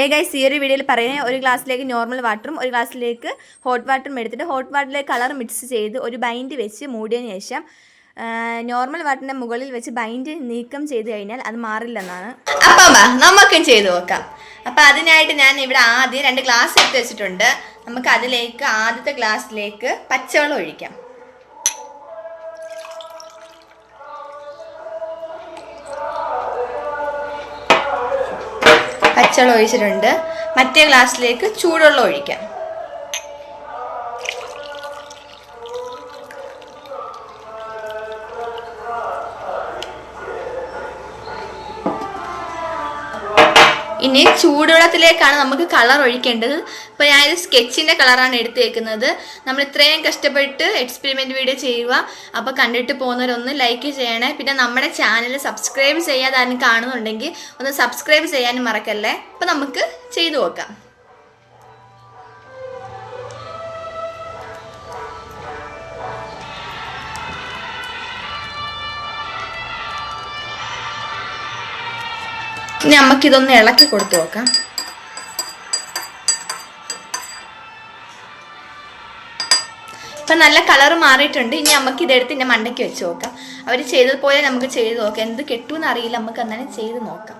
ഏ ഗൈസ് ഈ ഒരു വീഡിയോയിൽ പറയുന്നത് ഒരു ഗ്ലാസ്സിലേക്ക് നോർമൽ വാട്ടറും ഒരു ഗ്ലാസ്സിലേക്ക് ഹോട്ട് വാട്ടറും എടുത്തിട്ട് ഹോട്ട് വാട്ടറിലേക്ക് കളർ മിക്സ് ചെയ്ത് ഒരു ബൈൻഡ് വെച്ച് മൂടിയതിന് ശേഷം നോർമൽ വാട്ടറിന്റെ മുകളിൽ വെച്ച് ബൈൻഡ് നീക്കം ചെയ്ത് കഴിഞ്ഞാൽ അത് മാറില്ലെന്നാണ്. അപ്പം നമുക്കും ചെയ്തു നോക്കാം. അപ്പം അതിനായിട്ട് ഞാൻ ഇവിടെ ആദ്യം രണ്ട് ഗ്ലാസ് എടുത്ത് വെച്ചിട്ടുണ്ട്. നമുക്ക് അതിലേക്ക് ആദ്യത്തെ ഗ്ലാസ്സിലേക്ക് പച്ചവെള്ളം ഒഴിക്കാം. പച്ചവെള്ളം ഒഴിച്ചിട്ടുണ്ട്. മറ്റേ ഗ്ലാസ്സിലേക്ക് ചൂടുവെള്ളം ഒഴിക്കാം. ഇനി ചൂടുവെള്ളത്തിലേക്കാണ് നമുക്ക് കളർ ഒഴിക്കേണ്ടത്. ഇപ്പോൾ ഞാനിത് സ്കെച്ചിന്റെ കളറാണ് എടുത്തേക്കുന്നത്. നമ്മൾ ഇത്രയും കഷ്ടപ്പെട്ട് എക്സ്പെരിമെന്റ് വീഡിയോ ചെയ്യുക. അപ്പോൾ കണ്ടിട്ട് പോകുന്നവരൊന്ന് ലൈക്ക് ചെയ്യണേ. പിന്നെ നമ്മുടെ ചാനൽ സബ്സ്ക്രൈബ് ചെയ്യാതെ കാണുന്നുണ്ടെങ്കിൽ ഒന്ന് സബ്സ്ക്രൈബ് ചെയ്യാനും മറക്കല്ലേ? അപ്പോൾ നമുക്ക് ചെയ്തു നോക്കാം. ഇനി നമുക്കിതൊന്ന് ഇളക്കി കൊടുത്തു നോക്കാം. ഇപ്പൊ നല്ല കളർ മാറിയിട്ടുണ്ട്. ഇനി നമുക്ക് ഇതെടുത്ത് ഇന്നെ മണ്ടയ്ക്ക് വെച്ച് നോക്കാം. അവർ ചെയ്തതുപോലെ നമുക്ക് ചെയ്ത് നോക്കാം. എന്ത് കെട്ടുമെന്ന് അറിയില്ല. നമുക്ക് അന്നേരം ചെയ്ത് നോക്കാം.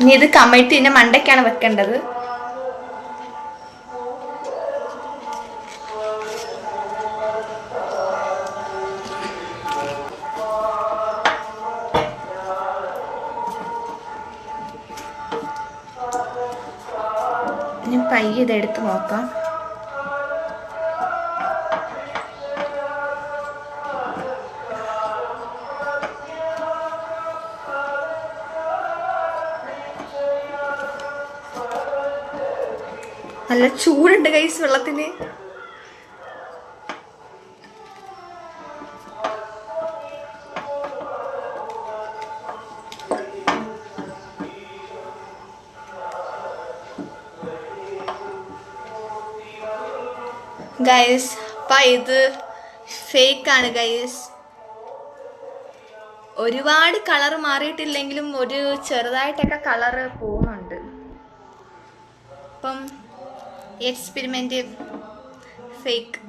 ഇനി ഇത് കമഴ്ത്തി ഇതിന്റെ മണ്ടയ്ക്കാണ് വെക്കേണ്ടത്. ഇനി പയ്യെ ഇതെടുത്ത് നോക്കാം. നല്ല ചൂടുണ്ട് കൈസ് വെള്ളത്തിന്. ഗൈസ് അപ്പം ഇത് ഫേക്കാണ് ഗൈസ് ഒരുപാട് കളർ മാറിയിട്ടില്ലെങ്കിലും ഒരു ചെറുതായിട്ടൊക്കെ കളറ് പോകുന്നുണ്ട് അപ്പം എക്സ്പെരിമെന്റ് ഫേക്ക്